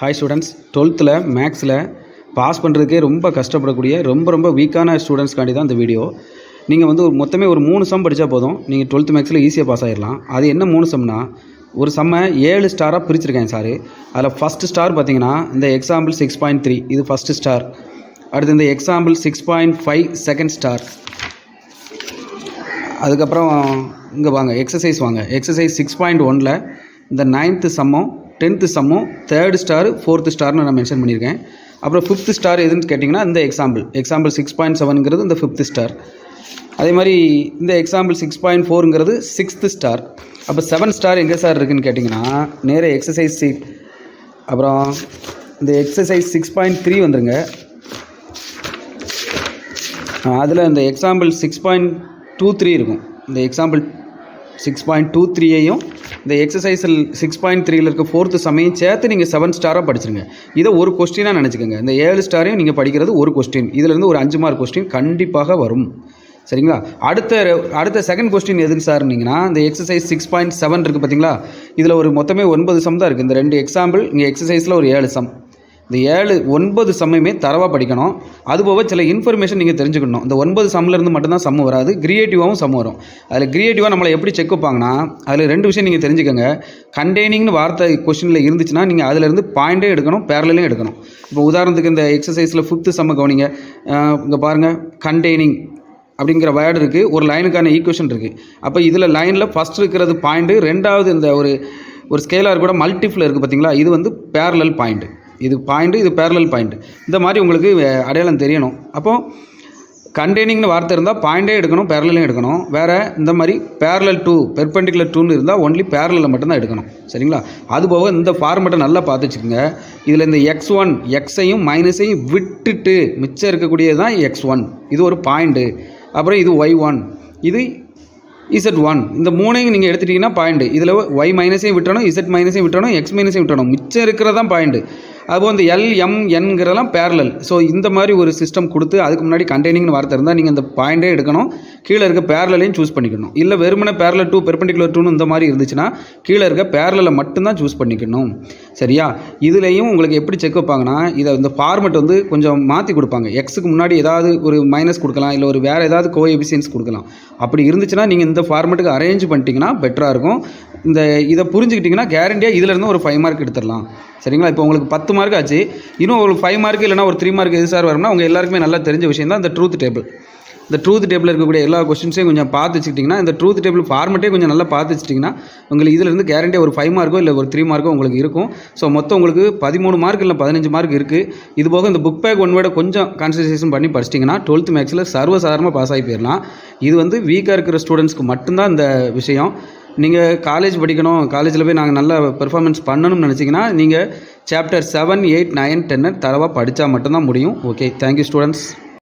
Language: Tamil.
ஹாய் ஸ்டூடெண்ட்ஸ் டுவெல்த்தில் மேக்ஸில் பாஸ் பண்ணுறதுக்கே ரொம்ப கஷ்டப்படக்கூடிய ரொம்ப ரொம்ப வீக்கான ஸ்டூடெண்ட்ஸ்க்காண்டி தான் இந்த வீடியோ நீங்கள் வந்து ஒரு மொத்தமே ஒரு மூணு சம் படித்தா போதும். நீங்கள் டுவெல்த் மேக்ஸில் ஈஸியாக பாஸ் ஆகிடலாம் அது என்ன மூணு சம்னா ஒரு செம்மை ஏழு ஸ்டாராக பிரிச்சிருக்கேன் சார் அதில் ஃபஸ்ட்டு ஸ்டார் பார்த்தீங்கன்னா இந்த எக்ஸாம்பிள் சிக்ஸ் பாயிண்ட் த்ரீ இது ஃபஸ்ட்டு ஸ்டார் அடுத்து இந்த example six point five second star அதுக்கப்புறம் இங்கே வாங்க எக்ஸசைஸ் வாங்க. எக்ஸசைஸ் சிக்ஸ் பாயிண்ட் ஒனில் இந்த நைன்த்து சம்மம் டென்த்து சம்மும் தேர்டு ஸ்டார் ஃபோர்த்து ஸ்டார்னு நான் மென்ஷன் பண்ணியிருக்கேன். அப்புறம் ஃபிஃப்த்து ஸ்டார் எதுன்னு கேட்டிங்கன்னா இந்த எக்ஸாம்பிள் எக்ஸாம்பிள் சிக்ஸ் பாயிண்ட் செவனுங்கிறது இந்த ஃபிஃப்த்து ஸ்டார் அதே மாதிரி இந்த எக்ஸாம்பிள் சிக்ஸ் பாயிண்ட் ஃபோருங்கிறது சிக்ஸ்த்து ஸ்டார் அப்போ செவன் ஸ்டார் எங்கே சார் இருக்குன்னு கேட்டிங்கன்னா நேர எக்ஸசைஸ் சி அப்புறம் இந்த எக்ஸசைஸ் சிக்ஸ் பாயிண்ட் த்ரீ வந்துருங்க. அதில் இந்த example six point two three இருக்கும். இந்த எக்ஸாம்பிள் சிக்ஸ் பாயிண்ட் டூ த்ரீயையும் இந்த எக்ஸசைஸில் சிக்ஸ் பாயிண்ட் த்ரீயில் இருக்க ஃபோர்த்து சமையும் சேர்த்து நீங்கள் செவன் ஸ்டாராக படிச்சிருங்க. இதை ஒரு கொஸ்டினாக நினச்சிக்கோங்க. இந்த ஏழு ஸ்டாரையும் நீங்கள் படிக்கிறது ஒரு கொஸ்டின் இதுலேருந்து ஒரு அஞ்சு மார்க் கொஸ்டின் கண்டிப்பாக வரும். சரிங்களா? அடுத்த அடுத்த செகண்ட் கொஸ்டின் எதுன்னு சார்னிங்கன்னா இந்த எக்ஸசைஸ் சிக்ஸ் பாயிண்ட் செவன் இருக்குது பார்த்தீங்களா இதில் ஒரு மொத்தமே ஒன்பது சம் தான் இருக்குது இந்த ரெண்டு எக்ஸாம்பிள் இங்கே எக்ஸசைஸில் ஒரு ஏழு சம். இந்த ஏழு ஒன்பது சம்மையுமே தரவாக படிக்கணும். அதுபோக சில இன்ஃபர்மேஷன் நீங்கள் தெரிஞ்சுக்கணும். இந்த ஒன்பது சம்மிலேருந்து மட்டும்தான் சம்மு வராது. கிரியேட்டிவாகவும் சம்மு வரும். அதில் கிரியேட்டிவாக நம்மளை எப்படி செக் வைப்பாங்கன்னா அதில் ரெண்டு விஷயம் நீங்கள் தெரிஞ்சுக்கோங்க. கண்டெய்னிங்னு வார்த்தை கொஷினில் இருந்துச்சுன்னா நீங்கள் அதிலேருந்து பாயிண்டே எடுக்கணும் பேரலையும் எடுக்கணும். இப்போ உதாரணத்துக்கு இந்த எக்ஸசைஸில் ஃபிஃப்த்து சம்ம கவனிங்க. இங்கே பாருங்கள் கண்டெய்னிங் அப்படிங்கிற வேர்டு இருக்குது ஒரு லைனுக்கான ஈக்குவேஷன் இருக்குது அப்போ இதில் லைனில் ஃபஸ்ட் இருக்கிறது பாயிண்ட்டு ரெண்டாவது இந்த ஒரு ஒரு ஸ்கேலாக கூட மல்டிஃபில் இருக்குது பார்த்தீங்களா இது வந்து பேரலல் பாயிண்ட்டு இது பாயிண்ட்டு இது பேரலல் பாயிண்ட் இந்த மாதிரி உங்களுக்கு அடையாளம் தெரியணும். அப்போது கண்டெய்னிங்னு வார்த்தை இருந்தால் பாயிண்டே எடுக்கணும் பேரலையும் எடுக்கணும். வேறு இந்த மாதிரி பேரலல் டூ பெர்பெண்டிகுலர் டூன்னு இருந்தால் ஒன்லி பேரலில் மட்டும்தான் எடுக்கணும். சரிங்களா? அதுபோக இந்த ஃபார்மெட்டை நல்லா பார்த்து வச்சுக்கோங்க. இதில் இந்த எக்ஸ் ஒன் எக்ஸையும் மைனஸையும் விட்டுட்டு மிச்சம் இருக்கக்கூடியது தான் எக்ஸ் ஒன் இது ஒரு பாயிண்ட்டு அப்புறம் இது ஒய் ஒன் இது இசட் ஒன் இந்த மூணையும் நீங்கள் எடுத்துட்டீங்கன்னா பாயிண்ட் இதில் ஒய் மைனஸையும் விட்டணும் இசட் மைனஸையும் விட்டணும் எக்ஸ் மைனஸையும் விட்டணும் மிச்சம் இருக்கிறதான் பாயிண்ட்டு பாயிண்ட் அதுபோல் இந்த எல் பேரலல் ஸோ இந்த மாதிரி ஒரு சிஸ்டம் கொடுத்து அதுக்கு முன்னாடி கண்டெய்னிங்னு வார்த்தை இருந்தால் நீங்கள் இந்த பாயிண்டே எடுக்கணும். கீழே இருக்க பேரலையும் சூஸ் பண்ணிக்கணும். இல்லை வெறுமனே பேரலல் டூ பெர்பெண்டிகுலர் டூன்னு இந்த மாதிரி இருந்துச்சுன்னா கீழே இருக்க பேரலில் மட்டும்தான் சூஸ் பண்ணிக்கணும். சரியா? இதுலேயும் உங்களுக்கு எப்படி செக் வைப்பாங்கன்னா இதை இந்த ஃபார்மெட் வந்து கொஞ்சம் மாற்றி கொடுப்பாங்க. எக்ஸுக்கு முன்னாடி ஏதாவது ஒரு மைனஸ் கொடுக்கலாம் இல்லை ஒரு வேறு ஏதாவது கோ எபிசியன்ஸ் கொடுக்கலாம். அப்படி இருந்துச்சுன்னா நீங்கள் இந்த ஃபார்மெட்டுக்கு அரேஞ்ச் பண்ணிட்டீங்கன்னா பெட்டராக இருக்கும். இந்த இதை புரிஞ்சுக்கிட்டிங்கன்னா கேரண்டியாக இதிலேருந்து ஒரு ஃபைவ் மார்க் எடுத்துடலாம். சரிங்களா? இப்போ உங்களுக்கு பத்து மார்க் ஆச்சு. இன்னும் ஒரு ஃபைவ் மார்க் இல்லைனா ஒரு த்ரீ மார்க் எது சார் வரும்னா உங்கள் எல்லாருக்குமே நல்லா தெரிஞ்ச விஷயம் தான் இந்த ட்ரூத் டேபிள் இந்த ட்ரூத் டேபிள் இருக்கக்கூடிய எல்லா கொஸ்டின்ஸையும் கொஞ்சம் பார்த்து வச்சுக்கிட்டிங்கன்னா இந்த ட்ரூத் டேபிள் ஃபார்மெட்டே கொஞ்சம் நல்லா பார்த்து வச்சுட்டிங்கன்னா உங்களுக்கு இதிலிருந்து கேரண்டியாக ஒரு ஃபைவ் மார்க்கோ இல்லை ஒரு த்ரீ மார்க்கோ உங்களுக்கு இருக்கும். ஸோ மொத்தம் உங்களுக்கு பதிமூணு மார்க் இல்லை பதினஞ்சு மார்க் இருக்குது இது போக இந்த புக் பேக் ஒன் விட கொஞ்சம் கான்சன்ட்ரேஷன் பண்ணி படிச்சிட்டிங்கன்னா டுவெல்த் மேக்ஸில் சர்வசாதாரணமாக பாஸ் ஆகி போயிடலாம். இது வந்து வீக்காக இருக்கிற ஸ்டூடெண்ட்ஸ்க்கு மட்டும்தான் இந்த விஷயம். நீங்கள் காலேஜ் படிக்கணும் காலேஜில் போய் நாங்கள் நல்லா பெர்ஃபார்மன்ஸ் பண்ணணும்னு நினச்சிங்கன்னா நீங்கள் சாப்டர் செவன் எயிட் நைன் டென்னு தரவாக படித்தா மட்டும்தான் முடியும். Okay thank you students